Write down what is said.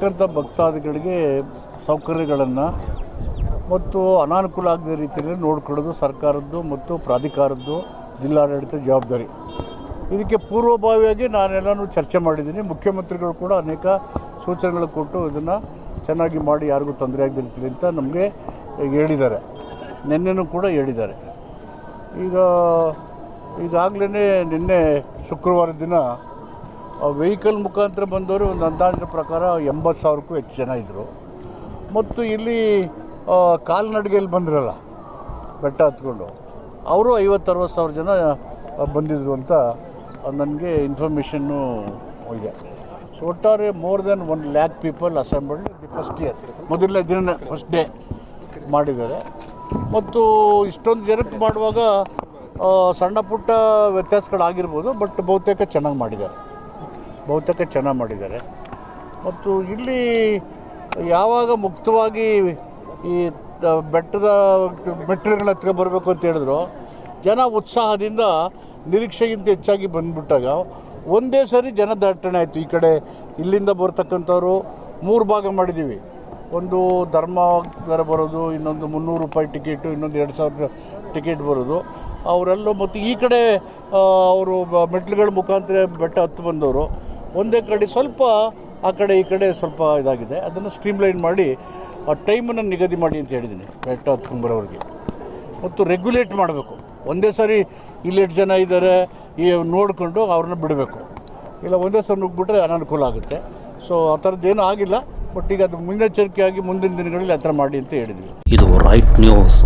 ಬರ್ತಕ್ಕಂಥ ಭಕ್ತಾದಿಗಳಿಗೆ ಸೌಕರ್ಯಗಳನ್ನು ಮತ್ತು ಅನಾನುಕೂಲ ಆಗದ ರೀತಿಯಲ್ಲಿ ನೋಡ್ಕೊಳ್ಳೋದು ಸರ್ಕಾರದ್ದು ಮತ್ತು ಪ್ರಾಧಿಕಾರದ್ದು ಜಿಲ್ಲಾಡಳಿತ ಜವಾಬ್ದಾರಿ. ಇದಕ್ಕೆ ಪೂರ್ವಭಾವಿಯಾಗಿ ನಾನೆಲ್ಲನೂ ಚರ್ಚೆ ಮಾಡಿದ್ದೀನಿ. ಮುಖ್ಯಮಂತ್ರಿಗಳು ಕೂಡ ಅನೇಕ ಸೂಚನೆಗಳು ಕೊಟ್ಟು ಇದನ್ನು ಚೆನ್ನಾಗಿ ಮಾಡಿ ಯಾರಿಗೂ ತೊಂದರೆ ಆಗದ ಅಂತ ನಮಗೆ ಹೇಳಿದ್ದಾರೆ. ನಿನ್ನೆನೂ ಕೂಡ ಹೇಳಿದ್ದಾರೆ. ಈಗ ಈಗಾಗಲೇ ನಿನ್ನೆ ಶುಕ್ರವಾರ ದಿನ ವೆಹಿಕಲ್ ಮುಖಾಂತರ ಬಂದವರು ಒಂದು ಅಂದಾಜಿನ ಪ್ರಕಾರ ಎಂಬತ್ತು ಸಾವಿರಕ್ಕೂ ಹೆಚ್ಚು ಜನ ಇದ್ದರು ಮತ್ತು ಇಲ್ಲಿ ಕಾಲ್ನಡಿಗೆಯಲ್ಲಿ ಬಂದಿರಲ್ಲ, ಬೆಟ್ಟ ಹತ್ಕೊಂಡು, ಅವರು ಐವತ್ತರವತ್ತು ಸಾವಿರ ಜನ ಬಂದಿದ್ರು ಅಂತ ನನಗೆ ಇನ್ಫಾರ್ಮೇಷನ್ನು ಇದೆ. ಸೊ ಒಟ್ಟಾರೆ more than one lakh people assembled the first year ಮೊದಲನೇ ದಿನ ಫಸ್ಟ್ ಡೇ ಮಾಡಿದ್ದಾರೆ. ಮತ್ತು ಇಷ್ಟೊಂದು ಜನಕ್ಕೆ ಮಾಡುವಾಗ ಸಣ್ಣ ಪುಟ್ಟ ವ್ಯತ್ಯಾಸಗಳಾಗಿರ್ಬೋದು ಬಟ್ ಬಹುತೇಕ ಚೆನ್ನಾಗಿ ಮಾಡಿದ್ದಾರೆ. ಬಹುತೇಕ ಚೆನ್ನಾಗಿ ಮಾಡಿದ್ದಾರೆ. ಮತ್ತು ಇಲ್ಲಿ ಯಾವಾಗ ಮುಕ್ತವಾಗಿ ಈ ಬೆಟ್ಟದ ಮೆಟ್ಟಿಲುಗಳ ಹತ್ರ ಬರಬೇಕು ಅಂತ ಹೇಳಿದ್ರು, ಜನ ಉತ್ಸಾಹದಿಂದ ನಿರೀಕ್ಷೆಗಿಂತ ಹೆಚ್ಚಾಗಿ ಬಂದುಬಿಟ್ಟಾಗ ಒಂದೇ ಸರಿ ಜನ ದಟ್ಟಣೆ ಆಯಿತು. ಈ ಕಡೆ ಇಲ್ಲಿಂದ ಬರ್ತಕ್ಕಂಥವ್ರು ಮೂರು ಭಾಗ ಮಾಡಿದ್ದೀವಿ. ಒಂದು ಧರ್ಮ ದರ ಬರೋದು, ಇನ್ನೊಂದು ಮುನ್ನೂರು ರೂಪಾಯಿ ಟಿಕೆಟು ಇನ್ನೊಂದು ಎರಡು ಸಾವಿರ ಟಿಕೆಟ್ ಬರೋದು. ಅವರೆಲ್ಲ ಮತ್ತು ಈ ಕಡೆ ಅವರು ಮೆಟ್ಲುಗಳ ಮುಖಾಂತರ ಬೆಟ್ಟ ಹತ್ತು ಬಂದವರು. ಒಂದೇ ಕಡೆ ಸ್ವಲ್ಪ ಆ ಕಡೆ ಈ ಕಡೆ ಸ್ವಲ್ಪ ಇದಾಗಿದೆ. ಅದನ್ನು ಸ್ಟ್ರೀಮ್ಲೈನ್ ಮಾಡಿ ಆ ಟೈಮನ್ನು ನಿಗದಿ ಮಾಡಿ ಅಂತ ಹೇಳಿದ್ದೀನಿ ಬೆಟ್ಟ ಹತ್ಕೊಂಬರೋರಿಗೆ ಮತ್ತು ರೆಗ್ಯುಲೇಟ್ ಮಾಡಬೇಕು. ಒಂದೇ ಸಾರಿ ಇಲ್ಲಿ ಎಷ್ಟು ಜನ ಇದ್ದಾರೆ ಈ ನೋಡಿಕೊಂಡು ಅವ್ರನ್ನ ಬಿಡಬೇಕು. ಇಲ್ಲ, ಒಂದೇ ಸಾರಿ ನುಗ್ಬಿಟ್ರೆ ಅನಾನುಕೂಲ ಆಗುತ್ತೆ. ಸೊ ಆ ಥರದ್ದೇನೂ ಆಗಿಲ್ಲ. ಬಟ್ ಈಗ ಅದು ಮುನ್ನೆಚ್ಚರಿಕೆಯಾಗಿ ಮುಂದಿನ ದಿನಗಳಲ್ಲಿ ಆ ಥರ ಮಾಡಿ ಅಂತ ಹೇಳಿದ್ವಿ. ಇದು ರೈಟ್ ನ್ಯೂಸ್